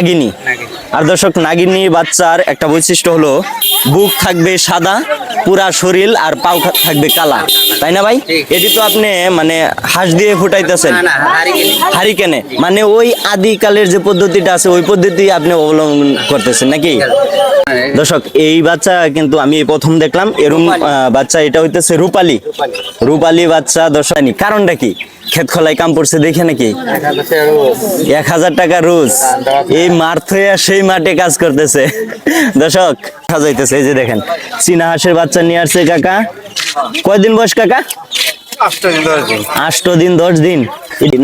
নাগিনী। আর দর্শক নাগিনী বাচ্চার একটা বৈশিষ্ট্য হলো বুক থাকবে সাদা পুরা শরীর আর পাও থাকবে কালা। তাই না ভাই? এটি তো আপনি মানে হাঁস দিয়ে ফুটাইতেছেন। হারি হারিকেনে। মানে ওই আদিকালের যে পদ্ধতিটা আছে ওই পদ্ধতি আপনি অবলম্বন করতেছেন নাকি? দর্শক এই বাচ্চা কিন্তু আমি প্রথম দেখলাম। এরম বাচ্চা এটা হইতেছে রূপালী। রূপালী বাচ্চা দর্শক কারণটা কি? ক্ষেত খোলায় কাম পড়ছে দেখে নাকি? এক হাজার টাকা রোজ এই মাঠ হয়ে সেই মাঠে কাজ করতেছে। দর্শক সাজাইতেছে এই যে দেখেন চীনা হাঁসের বাচ্চা নিয়ে আসছে কাকা। কয়দিন বয়স কাকা? আষ্ট দিন দশ দিন।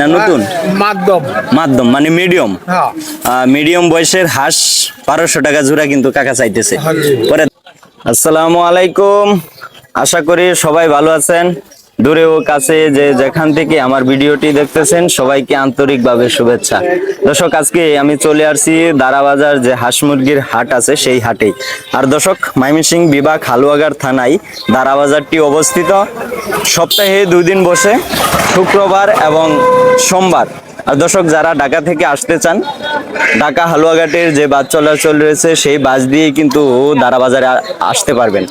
না নতুন? মাধ্যম। মাধ্যম মানে মিডিয়াম। হ্যাঁ। মিডিয়াম বয়সের হাঁস বারোশো টাকা জোড়া কিন্তু কাকা চাইতেছে। পরে আসসালামু আলাইকুম। আশা করি সবাই ভালো আছেন। দূরে ও কাছে যে যেখান থেকে আমার ভিডিওটি দেখতেছেন, সবাইকে আন্তরিকভাবে শুভেচ্ছা। দর্শক, আজকে আমি চলে আসছি দারাবাজার যে হাঁস মুরগির হাট আছে, সেই হাটে আর দর্শক মাইমিসিং বিভাগ হালুয়াগার থানায় দারাবাজারটি অবস্থিত। সপ্তাহে দুই দিন বসে, শুক্রবার এবং সোমবার। আর দর্শক, যারা ঢাকা থেকে আসতে চান, ঢাকা হালুয়াঘাটের যে বাস চলাচল রয়েছে, সেই বাস দিয়ে কিন্তু দারাবাজারে আসতে পারবেন।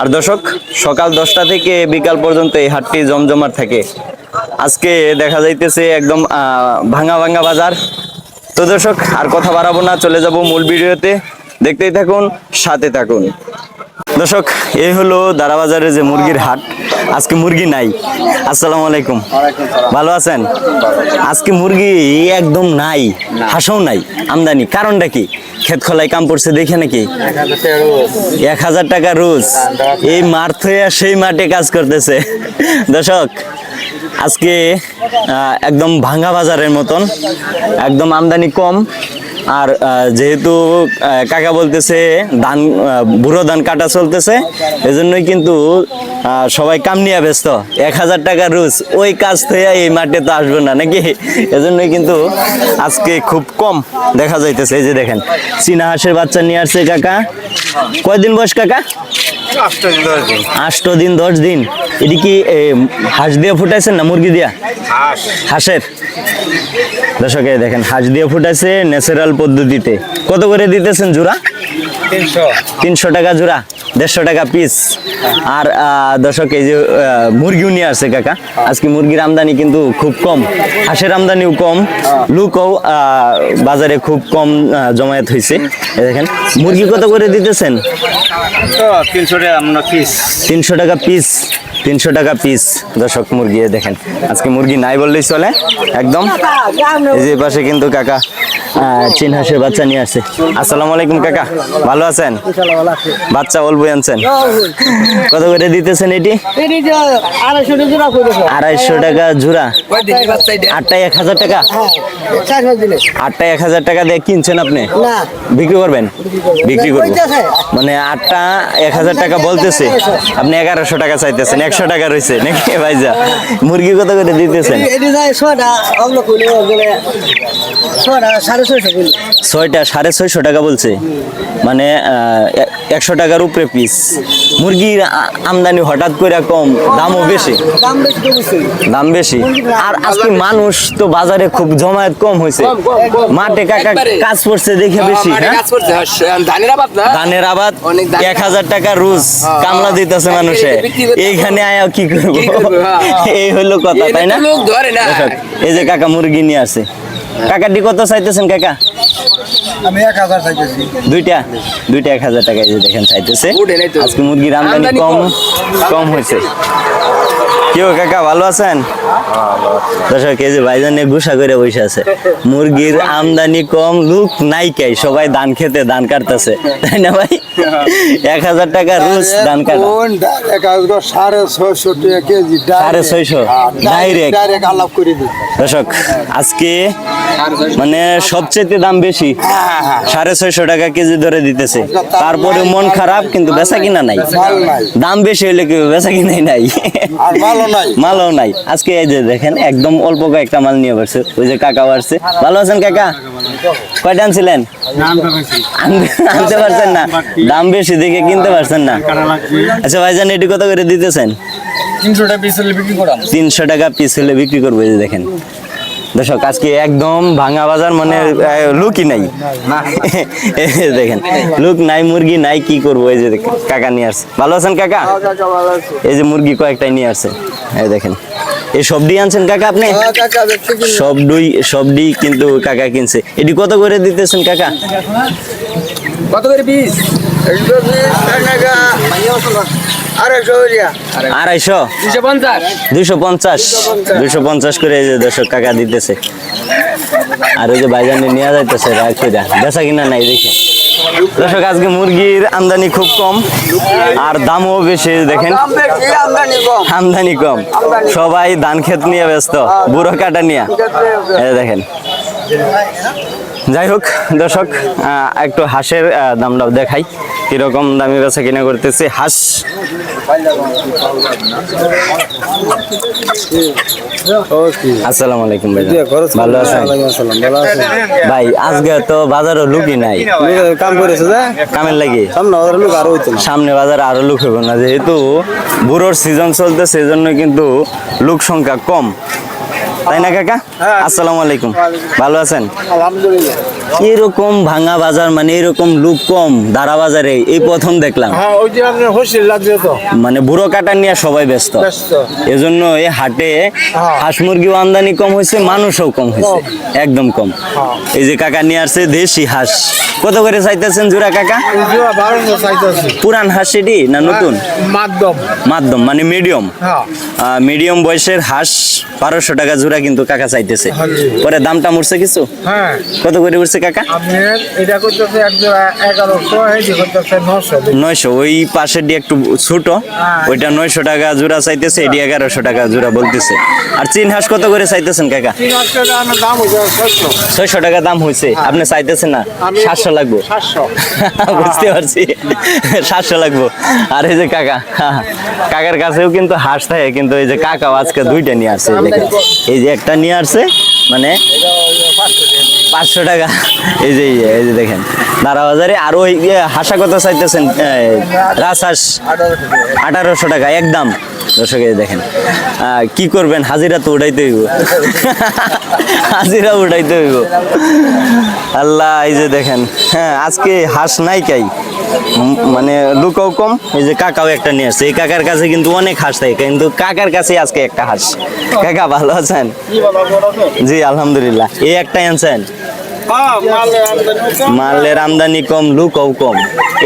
আর দর্শক, সকাল দশটা থেকে বিকাল পর্যন্ত এই হাটটি জমজমাট থাকে। আজকে দেখা যাইতেছে একদম ভাঙা ভাঙা বাজার। তো দর্শক, আর কথা বাড়াবো না, চলে যাব মূল ভিডিওতে। দেখতেই থাকুন, সাথে থাকুন। দর্শক এই হলো দারাবাজারের যে মুরগির হাট। আজকে মুরগি নাই। আসসালামু আলাইকুম। ভালো আছেন? আজকে মুরগি একদম নাই হাঁসও নাই আমদানি। কারণটা কি? ক্ষেত খোলায় কাম পড়ছে দেখে নাকি? এক হাজার টাকা রোজ। এই মাঠ হয়ে সেই মাঠে কাজ করতেছে। দর্শক আজকে একদম ভাঙ্গা বাজারের মতন একদম আমদানি কম। আর যেহেতু কাকা বলতেছে ধান বুড়ো ধান কাটা চলতেছে এজন্যই কিন্তু সবাই কাম নিয়ে ব্যস্ত। এক হাজার টাকা রুজ ওই কাজ থেকে এই মাঠে তো আসবে না নাকি? এজন্যই কিন্তু আজকে খুব কম দেখা যাইতেছে এই যে দেখেন চীনা হাঁসের বাচ্চা নিয়ে আসছে কাকা। কয়দিন বয়স কাকা? আষ্ট দিন দশ দিন। এটি কি হাঁস দিয়ে ফুটাইছেন না মুরগি দিয়া? হাঁসের? দর্শক দেখেন হাঁস দিয়ে ফুটাইছে ন্যাচারাল পদ্ধতিতে। কত করে দিতেছেন জোড়া? তিনশো। টাকা জোড়া দেড়শো টাকা পিস আর দর্শক এই যে মুরগিও নিয়ে আসছে কাকা। আজকে মুরগির আমদানি কিন্তু খুব কম। হাঁসের আমদানিও কম। লুকও বাজারে খুব কম জমায়েত হয়েছে। দেখেন মুরগি কত করে দিতেছেন? তিনশো টাকা পিস তিনশো টাকা পিস দর্শক মুরগি দেখেন। আজকে মুরগি নাই বললেই চলে একদম। এই যে পাশে কিন্তু কাকা চীন হাঁসের বাচ্চা নিয়ে আসছে। আসসালামু আলাইকুম কাকা। ভালো আছেন? বাচ্চা অল্প আনছেন? কত করে দিতেছেন এটি? আড়াইশো টাকা জোড়া আটটায় এক হাজার টাকা? আটটায় এক হাজার টাকা দিয়ে কিনছেন আপনি? বিক্রি করবেন? বিক্রি করবেন মানে আটটা এক হাজার টাকা বলতেছে। আপনি এগারোশো টাকা চাইতেছেন একশো টাকা রয়েছে নাকি ভাইজা মুরগি কত করে দিতেছেন? ছয়টা সাড়ে ছয়শো টাকা বলছে। মানে একশো টাকার উপরে পিস মুরগির আমদানি হঠাৎ করে কম দামও বেশি। দাম বেশি তো বুঝছি দাম বেশি। আর আজকে মানুষ তো বাজারে খুব জমায়েত কম হয়েছে। মাঠে কাকা কাজ করছে দেখে বেশি হ্যাঁ? ধানের আবাদ না? ধানের আবাদ অনেক ধান- এক হাজার টাকা রোজ কামলা দিতেছে মানুষে। এইখানে আয়া কি করব? হ্যাঁ, হ্যাঁ। এই হলো কথা তাই না? এই যে কাকা মুরগি নিয়ে আসে। কাকাটি কত চাইতেছেন কাকা। আমি এক হাজার চাইতেছি। দুইটা? দুইটা এক হাজার টাকা এই যে দেখেন চাইতেছে। আজকে মুরগির আমদানি কম কম। কম হয়েছে। কেউ কাকা ভালো আছেন? দর্শক ভাইজানে গুসা করে বসে আছে। মুরগির আমদানি কম লুক নাই কে? সবাই ধান খেতে ধান কাটতেছে। তাই না ভাই? এক হাজার টাকা রোজ ধান কাটা। সাড়ে ছয়শো টাকা কেজি সাড়ে ছয়শো? ডাইরেক্ট? ডাইরেক্ট আলাপ করে দিই দর্শক আজকে মানে সবচেয়ে দাম বেশি। সাড়ে ছয়শো টাকা কেজি ধরে দিতেছে। তারপরে মন খারাপ কিন্তু বেচা কিনা নাই। দাম বেশি হইলে কি বেচা কিনাই নাই। মালও নাই। আজকে এই যে দেখেন একদম অল্প কয়েকটা মাল নিয়ে পারছে ওই যে কাকা পারছে ভালো আছেন কাকা? কয়টা আনছিলেন? আনতে- পারছেন না। দাম বেশি দেখে কিনতে পারছেন না। আচ্ছা ভাইজান এটি কত করে দিতেছেন? তিনশো টাকা পিস বিক্রি করাম। তিনশো টাকা পিস হলে বিক্রি করব যে দেখেন। দর্শক আজকে একদম ভাঙা বাজার মানে লুকই নাই। দেখেন লুক নাই মুরগি নাই কি করব? এই যে কাকা নিয়ে আসছে। ভালো আছেন কাকা? এই যে মুরগি কয়েকটাই নিয়ে আসছে। এই দেখেন এই সবডি আনছেন কাকা আপনি? সবডুই সবডি কিন্তু কাকা কিনছে। এটি কত করে দিতেছেন কাকা? কত করে পিস? আড়াইশো দুইশো পঞ্চাশ। দুইশো পঞ্চাশ? করে এই যে দর্শক কাকা দিতেছে। আর ওই যে বাইজানে নিয়ে যাইতেছে রাখিরা বেচা কিনা নাই দেখে। দর্শক আজকে মুরগির আমদানি খুব কম আর দামও বেশি দেখেন। আমদানি কম। সবাই ধান ক্ষেত নিয়ে ব্যস্ত বুড়ো কাটা নিয়ে। দেখেন। যাই হোক দর্শক একটু হাঁসের আহ, দামটাও দেখাই। কীরকম দামি বেচা কিনা করতেছি হাঁস। আসসালামু আলাইকুম ভাই ভালো আছেন? ভাই আজকে তো বাজারও লুকি নাই। কাম করেছে কামের লাগি? সামনে আরও হইতো বাজারে আরও লোক হবে না যেহেতু বুড়োর সিজন চলতে সেই জন্য কিন্তু লোক সংখ্যা কম। তাই না কাকা? আসসালামু আলাইকুম। ভালো আছেন? আলহামদুলিল্লাহ। এরকম ভাঙা বাজার মানে এরকম লোক কম দাঁড়া বাজারে এই প্রথম দেখলাম। হ্যাঁ মানে বুড়ো কাটা নিয়ে সবাই ব্যস্ত। এজন্য এই হাটে হাঁস মুরগিও আমদানি কম হয়েছে মানুষও কম হয়েছে একদম কম। এই যে কাকা নিয়ে আসছে দেশি হাঁস। কত করে চাইতেছেন জোড়া কাকা? পুরান হাঁস এটি না নতুন? মাধ্যম। মাধ্যম মানে মিডিয়াম হ্যাঁ। মিডিয়াম বয়সের হাঁস বারোশো টাকা জোড়া কিন্তু কাকা চাইতেছে। পরে দামটা মরছে কিছু? হ্যাঁ। কত করে উঠছে কাকা? আপনার এটা করতেছে এগারোশো করতেছে নয়শো। ওই দিয়ে একটু ছোট ওইটা নয়শো টাকা জোড়া চাইতেছে এটি এগারোশো টাকা জোড়া বলতেছে। আর চীন হাঁস কত করে চাইতেছেন কাকা? ছয়শো। টাকা দাম হয়েছে আপনি চাইতেছেন না? সাতশো লাগবো। বুঝতে পারছি। সাতশো লাগবো। আর এই যে কাকা কাকার কাছেও কিন্তু হাঁস থাকে কিন্তু এই যে কাকাও আজকে দুইটা নিয়ে আসছে এই এই যে একটা নিয়ে আসছে মানে পাঁচশো টাকা। এই যে এই যে দেখেন। দাঁড়া বাজারে আরও ওই হাঁসা কত চাইতেছেন রাজহাঁস। আঠারোশো টাকা, একদম। দর্শক দেখেন। কি করবেন? হাজিরা তো উঠাইতে হইব। হাজিরা উঠাইতে হইব। আল্লাহ, এই যে দেখেন। হ্যাঁ আজকে হাঁস নাই কাই। মানে লুকাও কম। এই যে কাকাও একটা নিয়ে আসছে। এই কাকার কাছে কিন্তু অনেক হাঁস থাকে, কিন্তু কাকার কাছে আজকে একটা হাঁস। কাকা, ভালো আছেন? জি, আলহামদুলিল্লাহ। এই একটাই আনছেন। মালের আমদানি কম লুক লুকও কম।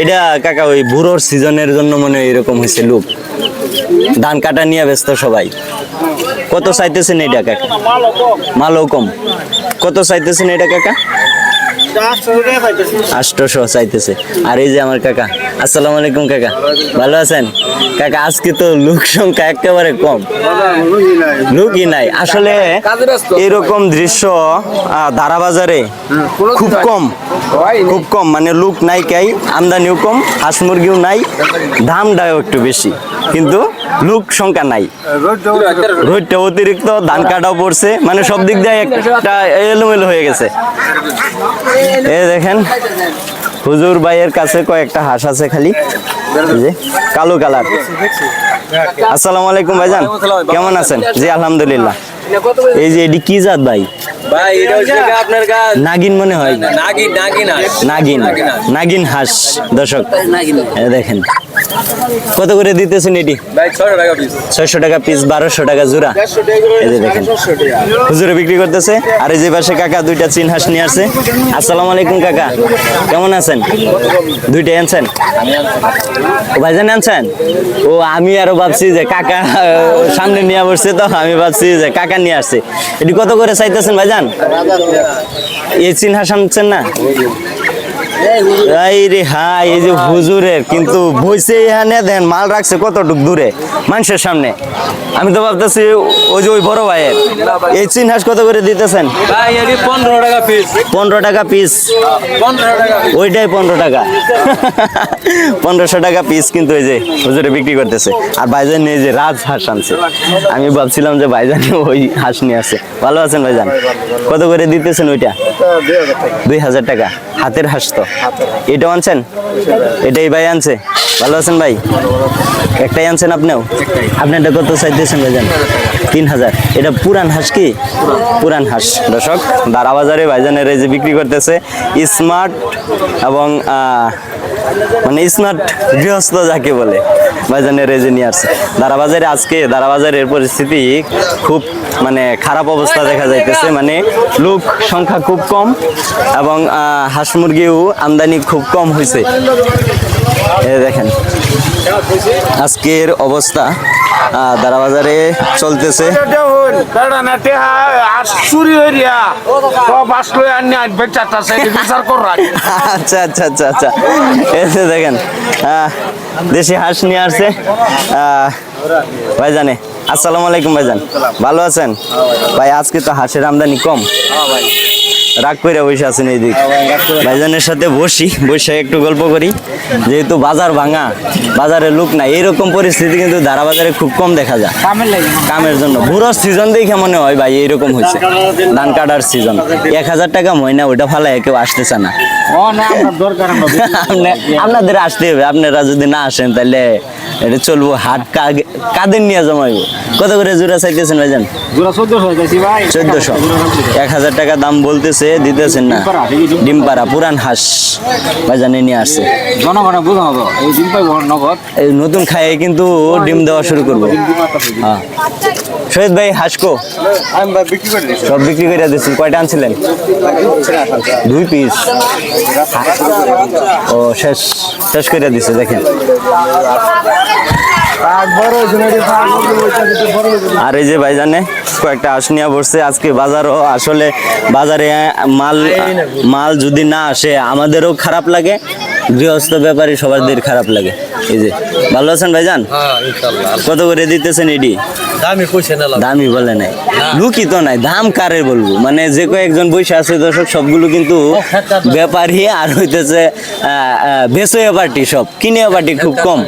এটা কাকা, ওই বুড়োর সিজনের জন্য মনে এরকম হয়েছে লুক। ধান কাটা নিয়ে ব্যস্ত সবাই। কত চাইতেছেন এটা কাকা? মালও কম। কত চাইতেছেন এটা কাকা? আষ্টশো চাইতেছে। আর এই যে আমার কাকা আসসালামু আলাইকুম কাকা। ভালো আছেন? কাকা আজকে তো লোক সংখ্যা একেবারে কম। লোকই নাই। আসলে। এরকম দৃশ্য আহ, দারা বাজারে খুব কম। খুব কম। মানে লোক নাই কাই আমদানিও কম হাঁস মুরগিও নাই দামটাও একটু বেশি। কিন্তু লোক সংখ্যা নাই। রোদটা অতিরিক্ত, ধান কাটাও পড়ছে মানে সব দিক দিয়ে একটা এলোমেলো হয়ে গেছে। এই দেখেন, হুজুর ভাইয়ের কাছে কয়েকটা হাঁস আছে খালি। যে, কালো কালার। আসসালামু আলাইকুম ভাইজান, কেমন আছেন? জি, আলহামদুলিল্লাহ। এই যে, এটি কি জাত ভাই? ভাই এটা হচ্ছে আপনার নাগিন মনে হয়। নাগিন নাগিন নাগিন। নাগিন হাঁস। দর্শক। দেখেন। কত করে দিতেছেন এটি? ছয়শো টাকা পিস বারোশো টাকা জোড়া। এই যে দেখেন। হুজুরে বিক্রি করতেছে। আর এই যে পাশে কাকা দুইটা চীন হাঁস নিয়ে আসছে। আসসালামু আলাইকুম কাকা। কেমন আছেন? দুইটাই আনছেন? ও ভাইজান আনছেন? ও আমি আরও ভাবছি যে কাকা সামনে নিয়ে বসছে তো আমি ভাবছি যে কাকা নিয়ে আসছে। এটি কত করে চাইতেছেন ভাইজান? এই চীন হাসান আনছেন না? এই রে এই যে হুজুরের কিন্তু বইছে এখানে দেন মাল রাখছে কতটুক দূরে মানুষের সামনে। আমি তো ভাবতেছি ওই যে ওই বড় ভাইয়ের এই চীন হাঁস কত করে দিতেছেন? পনেরো টাকা পিস পনেরো টাকা ওইটাই পনেরো টাকা। পনেরোশো টাকা পিস কিন্তু ওই যে হুজুরে বিক্রি করতেছে। আর ভাইজান এই যে রাজ হাঁস আনছে। আমি ভাবছিলাম যে ভাইজান ওই হাঁস নিয়ে আসে। ভালো আছেন ভাইজান? কত করে দিতেছেন ওইটা? দুই হাজার টাকা। হাতের হাঁস তো। এটাও আনছেন? এটাই ভাই আনছে। ভালো আছেন ভাই? একটাই আনছেন আপনিও? আপনি এটা কত চাইতেছেন ভাইজান? তিন হাজার। এটা পুরান হাঁস কি? পুরান হাঁস। দর্শক দারা বাজারে ভাইজানের এই যে বিক্রি করতেছে, স্মার্ট এবং মানে স্মার্ট গৃহস্থ যাকে বলে বাজানের রেজেনি আসছে দারাবাজারে আজকে দারাবাজারের পরিস্থিতি খুব মানে খারাপ অবস্থা দেখা যাইতেছে মানে লোক সংখ্যা খুব কম এবং হাঁস মুরগিও আমদানি খুব কম হয়েছে দেখেন আজকের অবস্থা দারাবাজারে চলতেছে। আচ্ছা আচ্ছা আচ্ছা আচ্ছা। দেখেন দেশি হাঁস নিয়ে আসছে। ভাইজানে, আসসালামু আলাইকুম ভাইজান। ভালো আছেন? ভাই, আজকে তো হাঁসের আমদানি কম। রাগ করে বসে আছেন এই দিক ভাইজানের সাথে বসি বসে একটু গল্প করি। যেহেতু বাজার ভাঙা বাজারে লোক নাই এরকম পরিস্থিতি কিন্তু ধারা বাজারে খুব কম দেখা যায়। কামের জন্য। বুড়ো সিজন দেখে মনে হয় ভাই এইরকম হয়েছে। ধান কাটার সিজন এক হাজার টাকা মহিনা ওইটা ফালায় কেউ আসতেছে না। না আপনাদের আসতে হবে। আপনারা যদি না আসেন তাহলে এটা চলবো হাট কাদের নিয়ে জমাইবো? কত করে জোড়া চাইতেছেন ভাইজান? জোড়া চোদ্দশো চোদ্দশো। এক হাজার টাকা দাম বলতেছে। দিতেছেন না। ডিমপাড়া পুরান হাঁস ভাইজানে নিয়ে আসছে। জনগণে এই নগদ। নতুন খায়ে কিন্তু ডিম দেওয়া শুরু করব। হ্যাঁ শহীদ ভাই হাঁসকো দিচ্ছি সব বিক্রি করে দিচ্ছেন কয়টা আনছিলেন? দুই পিস। ও শেষ। শেষ করে দিছে দেখেন। আর এই যে ভাই জানে কয়েকটা হাঁস নিয়ে বসছে। আজকে বাজারও আসলে বাজারে মাল মাল যদি না আসে, আমাদেরও খারাপ লাগে, গৃহস্থ, ব্যাপারী সবারদের খারাপ লাগে। এই যে ভালো আছেন ভাইজান? হ্যাঁ কত করে দিতেছেন এডি দামি কইছে না দামই বলে নাই। লুকি তো নাই দাম কারে বলব? মানে যে কয়েকজন বসে আছে দর্শক সবগুলো কিন্তু ব্যাপারী আর হইতেছে বেসয়া পার্টি সব কিনে পার্টি খুব কম।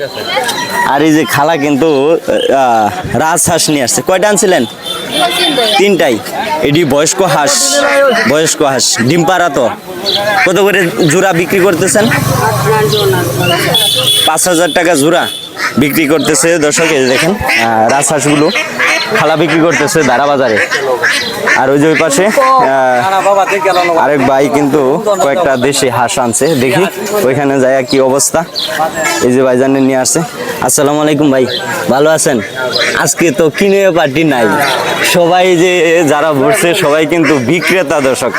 আর এই যে খালা কিন্তু আহ, রাজহাঁস নিয়ে আসছে। কয়টা আনছিলেন? তিনটাই। এটি বয়স্ক হাঁস বয়স্ক হাঁস। ডিম পাড়া তো। কত করে জোড়া বিক্রি করতেছেন? পাঁচ হাজার টাকা জোড়া বিক্রি করতেছে দর্শক এই দেখেন আহ, রাজহাঁসগুলো খালা বিক্রি করতেছে দারা বাজারে আর ওই যে ওই পাশে আরেক ভাই কিন্তু কয়েকটা দেশে হাঁস আনছে। দেখি ওইখানে যায় কি অবস্থা। এই যে ভাই ভাইজানে নিয়ে আসছে। আসসালামু আলাইকুম ভাই ভালো আছেন? আজকে তো কিনে পার্টি নাই। সবাই যে যারা বসছে সবাই কিন্তু বিক্রেতা দর্শক।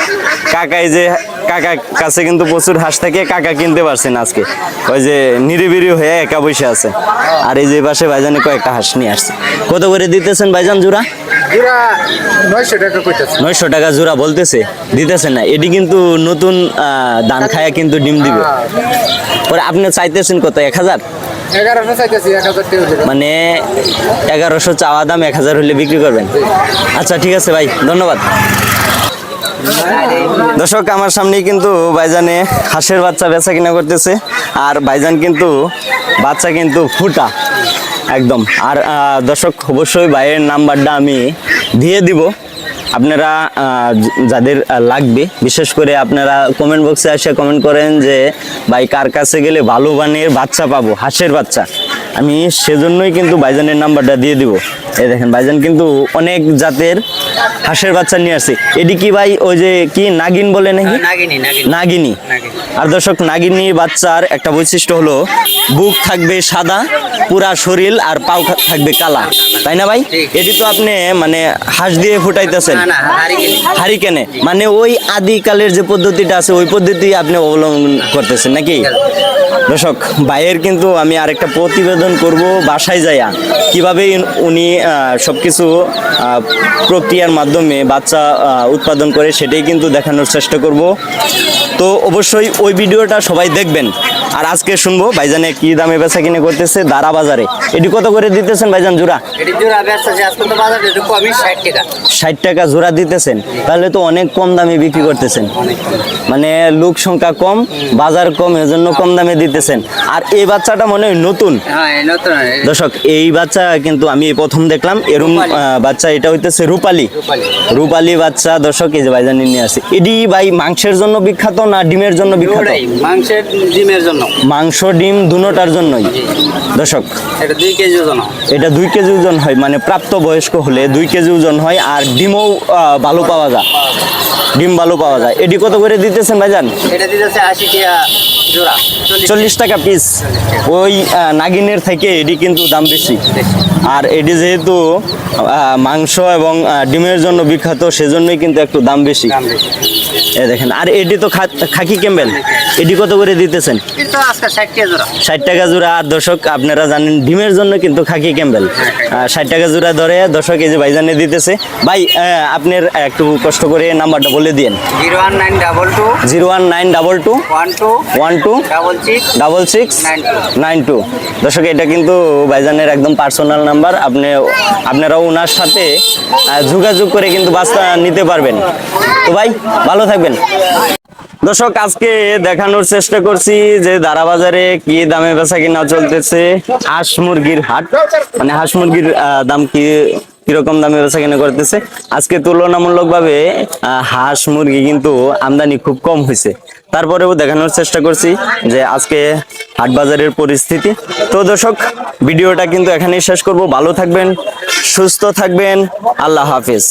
কাকাই যে, কাকা কাছে কিন্তু প্রচুর হাঁস থাকে, কাকা কিনতে পারছেন আজকে। ওই যে নিরিবিরি হয়ে একা বসে আছে। আর এই যে পাশে ভাইজানে কয়েকটা হাঁস নিয়ে আসছে। কত করে দিতেছেন ভাইজান জোড়া? জোড়া নয়শো টাকা কইতেছে। নয়শো টাকা জোড়া বলতেছে দিতেছে না। এটি কিন্তু নতুন ধান খায়া কিন্তু ডিম দিবে। পরে আপনি চাইতেছেন কত এক হাজার? মানে এগারোশো চাওয়া দাম এক হাজার হলে বিক্রি করবেন? আচ্ছা ঠিক আছে ভাই ধন্যবাদ। দর্শক আমার সামনেই কিন্তু ভাইজানে হাঁসের বাচ্চা বেচা কিনা করতেছে আর ভাইজান কিন্তু বাচ্চা কিন্তু ফুটা। একদম। আর দর্শক অবশ্যই ভাইয়ের নাম্বারটা আমি দিয়ে দিব। আপনারা যাদের লাগবে বিশেষ করে আপনারা কমেন্ট বক্সে এসে কমেন্ট করেন যে ভাই কার কাছে গেলে ভালো বানের বাচ্চা পাবো? হাঁসের বাচ্চা? আমি সেজন্যই কিন্তু বাইজানের নাম্বারটা দিয়ে দিব। এই দেখেন বাইজান কিন্তু অনেক জাতের হাঁসের বাচ্চা নিয়ে আসছে এটি কি ভাই ওই যে কি নাগিন বলে নাকি? নাগিনী আর দর্শক নাগিনী বাচ্চার একটা বৈশিষ্ট্য হলো বুক থাকবে সাদা পুরা শরীর আর পাও থাকবে কালা। তাই না ভাই? এটি তো আপনি মানে হাঁস দিয়ে ফুটাইতেছেন। হারি কেনে হারিকেনে। মানে ওই আদিকালের যে পদ্ধতিটা আছে ওই পদ্ধতি আপনি অবলম্বন করতেছেন নাকি? দর্শক ভাইয়ের কিন্তু আমি আরেকটা প্রতিবেদন করব বাসায় যাইয়া। কীভাবে উনি আহ, সবকিছু প্রক্রিয়ার মাধ্যমে বাচ্চা উৎপাদন করে সেটাই কিন্তু দেখানোর চেষ্টা করব। তো অবশ্যই ওই ভিডিওটা সবাই দেখবেন। আর আজকে শুনব ভাইজানে কি দামে বেচা কিনে করতেছে দারা বাজারে। এটি কত করে দিতেছেন ভাইজান জোড়া? টাকা। ষাট টাকা জোড়া দিতেছেন। তাহলে তো অনেক কম দামে বিক্রি করতেছেন। মানে লোক সংখ্যা কম বাজার কম এজন্য কম দামে দিতে দিতেছেন। আর এই বাচ্চাটা মনে হয় নতুন। হ্যাঁ দর্শক এই বাচ্চা কিন্তু আমি প্রথম দেখলাম। এরম বাচ্চা এটা হইতেছে রূপালী। রূপালী। বাচ্চা দর্শক এই যে ভাইজান নিয়ে আসে এডি ভাই মাংসের জন্য বিখ্যাত না ডিমের জন্য বিখ্যাত? মাংসের ডিমের জন্য। মাংস ডিম দুটোটার জন্যই। দর্শক। এটা দুই কেজি ওজন এটা দুই কেজি ওজন হয় মানে প্রাপ্ত বয়স্ক হলে দুই কেজি ওজন হয় আর ডিমও ভালো পাওয়া যায়। ডিম ভালো পাওয়া যায়। এটি কত করে দিতেছেন ভাইজান? এটা দিতেছে আশি টাকা। চল্লিশ টাকা পিস ওই নাগিনের থেকে এটি কিন্তু দাম বেশি। আর এটি যেহেতু মাংস এবং ডিমের জন্য বিখ্যাত সেজন্যই কিন্তু একটু দাম বেশি। এ দেখেন আর এটি তো খাকি ক্যাম্বেল। এটি কত করে দিতেছেন? ষাট টাকা জোড়া। আর দর্শক আপনারা জানেন ডিমের জন্য কিন্তু খাকি ক্যাম্বেল। ষাট টাকা জোড়া ধরে দর্শক এই যে ভাইজানে দিতেছে। ভাই আপনার একটু কষ্ট করে নাম্বারটা বলে দিন zero one nine double two zero one nine double two one two one two six double six nine two two দর্শক এটা কিন্তু ভাইজানের একদম পার্সোনাল নাম্বার আপনি আপনারা ওনার সাথে যোগাযোগ করে কিন্তু বাসটা নিতে পারবেন। তো ভাই ভালো থাকবেন। দর্শক আজকে দেখানোর চেষ্টা করছি যে কি দামে বেচা কিনা চলতেছে। হাঁস মুরগির হাট। মানে হাঁস মুরগির দাম কি কীরকম দামে বেচা কিনা করতেছে। আজকে তুলনামূলক ভাবে হাঁস মুরগি কিন্তু আমদানি খুব কম হয়েছে। তারপরেও দেখানোর চেষ্টা করছি যে আজকে হাট বাজারের পরিস্থিতি। তো দর্শক, ভিডিওটা কিন্তু এখানেই শেষ করব। ভালো থাকবেন, সুস্থ থাকবেন। আল্লাহ হাফিজ।